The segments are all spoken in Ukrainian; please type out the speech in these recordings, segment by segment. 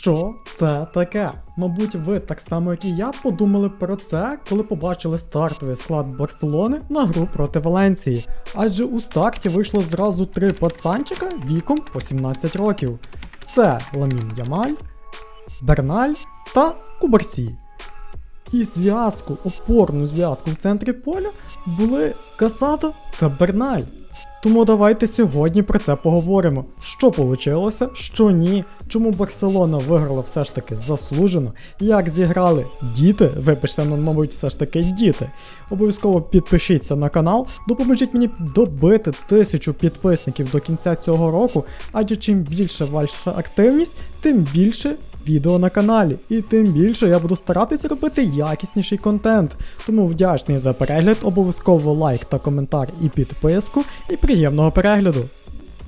Що це таке? Мабуть, ви так само, як і я, подумали про це, коли побачили стартовий склад Барселони на гру проти Валенції. Адже у старті вийшло зразу три пацанчика віком по 17 років. Це Ламін Ямаль, Берналь та Кубарсі. І зв'язку, опорну зв'язку в центрі поля були Касадо та Берналь. Тому давайте сьогодні про це поговоримо. Що вийшло, що ні, чому Барселона виграла все ж таки заслужено, як зіграли діти, вибачте, ну, мабуть, все ж таки діти. Обов'язково підпишіться на канал, допоможіть мені добити тисячу підписників до кінця цього року, адже чим більше ваша активність, тим більше відео на каналі, і тим більше я буду старатися робити якісніший контент. Тому вдячний за перегляд, обов'язково лайк та коментар і підписку, і приємного перегляду.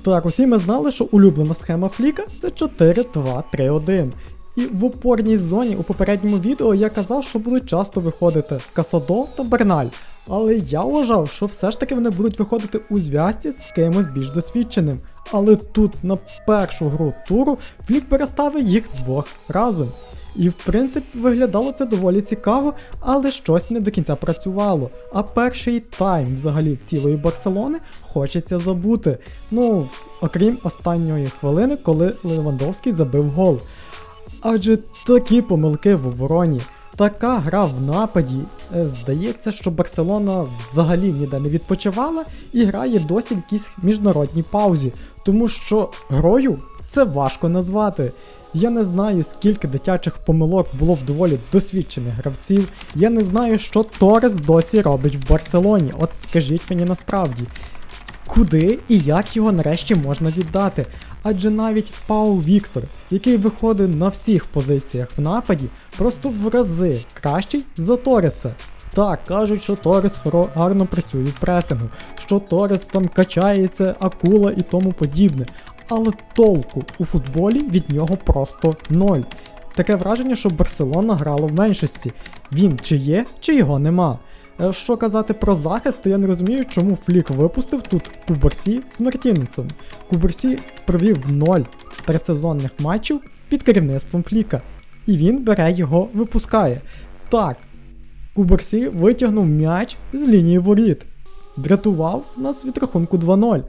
Так, усі ми знали, що улюблена схема Фліка це 4-2-3-1. І в опорній зоні у попередньому відео я казав, що будуть часто виходити Касадо та Берналь. Але я вважав, що все ж таки вони будуть виходити у зв'язці з кимось більш досвідченим. Але тут на першу гру туру Флік переставив їх двох разом. І в принципі виглядало це доволі цікаво, але щось не до кінця працювало. А перший тайм взагалі цілої Барселони хочеться забути. Ну, окрім останньої хвилини, коли Левандовський забив гол. Адже такі помилки в обороні, така гра в нападі. Е, Здається, що Барселона взагалі ніде не відпочивала і грає досі в якійсь міжнародній паузі, тому що грою це важко назвати. Я не знаю, скільки дитячих помилок було в доволі досвідчених гравців. Я не знаю, що Торес досі робить в Барселоні. От скажіть мені насправді. Куди і як його нарешті можна віддати? Адже навіть Пау Віктор, який виходить на всіх позиціях в нападі, просто в рази кращий за Тореса. Так, кажуть, що Торес гарно працює в пресингу, що Торес там качається, акула і тому подібне. Але толку у футболі від нього просто ноль. Таке враження, що Барселона грала в меншості. Він чи є, чи його нема. Е, Що казати про захист, то я не розумію, чому Флік випустив тут Куберсі з Мартінесом. Куберсі провів 0 предсезонних матчів під керівництвом Фліка. І він бере його, випускає. Так, Куберсі витягнув м'яч з лінії воріт. Дратував нас від рахунку 2-0.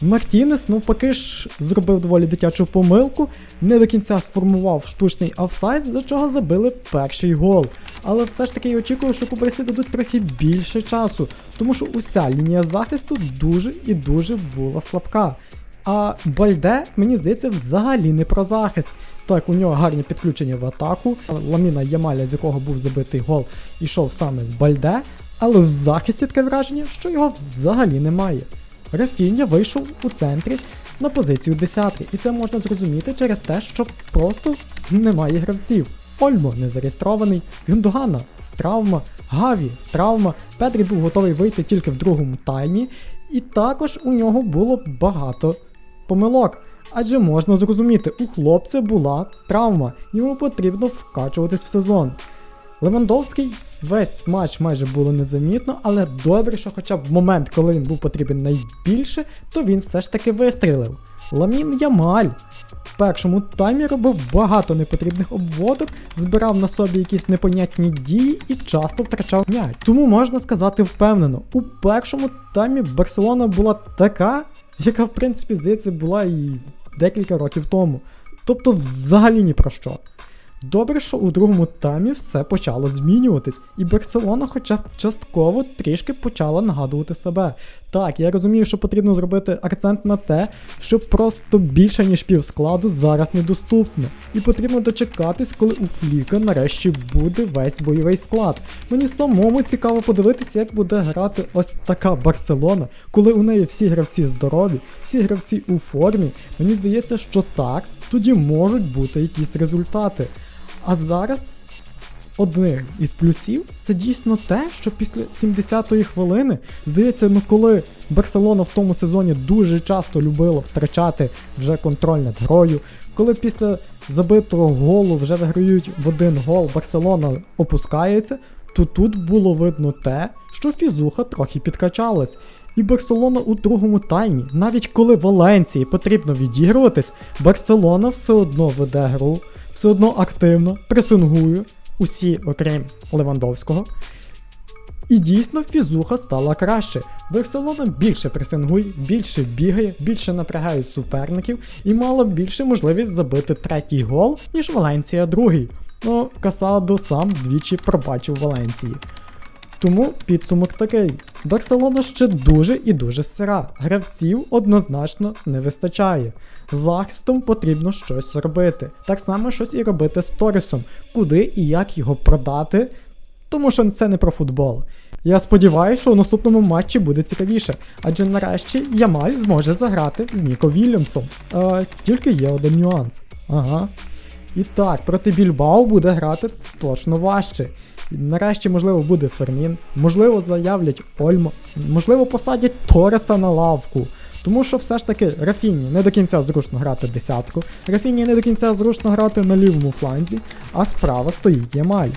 Мартінес, навпаки ж, зробив доволі дитячу помилку, не до кінця сформував штучний офсайд, за чого забили перший гол. Але все ж таки я очікував, що Куберсі дадуть трохи більше часу, тому що уся лінія захисту дуже і дуже була слабка. А Бальде, мені здається, взагалі не про захист. Так, у нього гарні підключення в атаку. Ламіна Ямаля, з якого був забитий гол, ішов саме з Бальде, але в захисті таке враження, що його взагалі немає. Рафіння вийшов у центрі на позицію 10, і це можна зрозуміти через те, що просто немає гравців. Ольмо не зареєстрований, Гюндогана травма, Гаві травма, Педрі був готовий вийти тільки в другому таймі, і також у нього було багато помилок. Адже можна зрозуміти, у хлопця була травма, йому потрібно вкачуватись в сезон. Левандовський весь матч майже було незамітно, але добре, що хоча б в момент, коли він був потрібен найбільше, то він все ж таки вистрілив. Ламін Ямаль в першому таймі робив багато непотрібних обводок, збирав на собі якісь непонятні дії і часто втрачав м'яч. Тому можна сказати впевнено, у першому таймі Барселона була така, яка в принципі здається була і декілька років тому. Тобто взагалі ні про що. Добре, що у другому таймі все почало змінюватись, і Барселона хоча б частково трішки почала нагадувати себе. Так, я розумію, що потрібно зробити акцент на те, що просто більше ніж пів складу зараз недоступно. І потрібно дочекатись, коли у Фліка нарешті буде весь бойовий склад. Мені самому цікаво подивитися, як буде грати ось така Барселона, коли у неї всі гравці здорові, всі гравці у формі. Мені здається, що так, тоді можуть бути якісь результати. А зараз одним із плюсів це дійсно те, що після 70-ї хвилини, здається, ну коли Барселона в тому сезоні дуже часто любила втрачати вже контроль над грою, коли після забитого голу вже виграють в один гол, Барселона опускається, то тут було видно те, що фізуха трохи підкачалась. І Барселона у другому таймі, навіть коли Валенції потрібно відігруватись, Барселона все одно веде гру, все одно активно пресингую усі, окрім Левандовського. І дійсно фізуха стала краще. Барселона більше пресингує, більше бігає, більше напрягає суперників і мала більше можливість забити третій гол, ніж Валенція другий. Ну, Касадо сам двічі пробачив Валенції. Тому підсумок такий: Барселона ще дуже і дуже сира. Гравців однозначно не вистачає. З захистом потрібно щось робити. Так само щось і робити з Торісом, куди і як його продати, тому що це не про футбол. Я сподіваюся, що у наступному матчі буде цікавіше, адже нарешті Ямаль зможе заграти з Ніко Вільямсом. Е, тільки є один нюанс. Ага. І так, проти Більбао буде грати точно важче. Нарешті, можливо, буде Фермін, можливо, заявлять Ольмо, можливо, посадять Тореса на лавку. Тому що все ж таки Рафіні не до кінця зручно грати десятку, Рафіні не до кінця зручно грати на лівому фланзі, а справа стоїть Ямаль.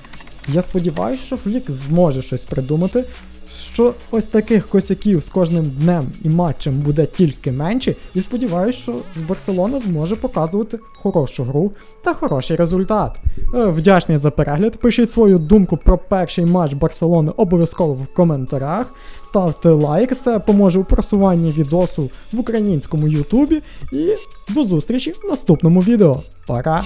Я сподіваюся, що Флік зможе щось придумати, що ось таких косяків з кожним днем і матчем буде тільки менше, і сподіваюся, що з Барселона зможе показувати хорошу гру та хороший результат. Е, Вдячний за перегляд. Пишіть свою думку про перший матч Барселони обов'язково в коментарях. Ставте лайк, це поможе у просуванні відосу в українському Ютубі. І до зустрічі в наступному відео. Пока!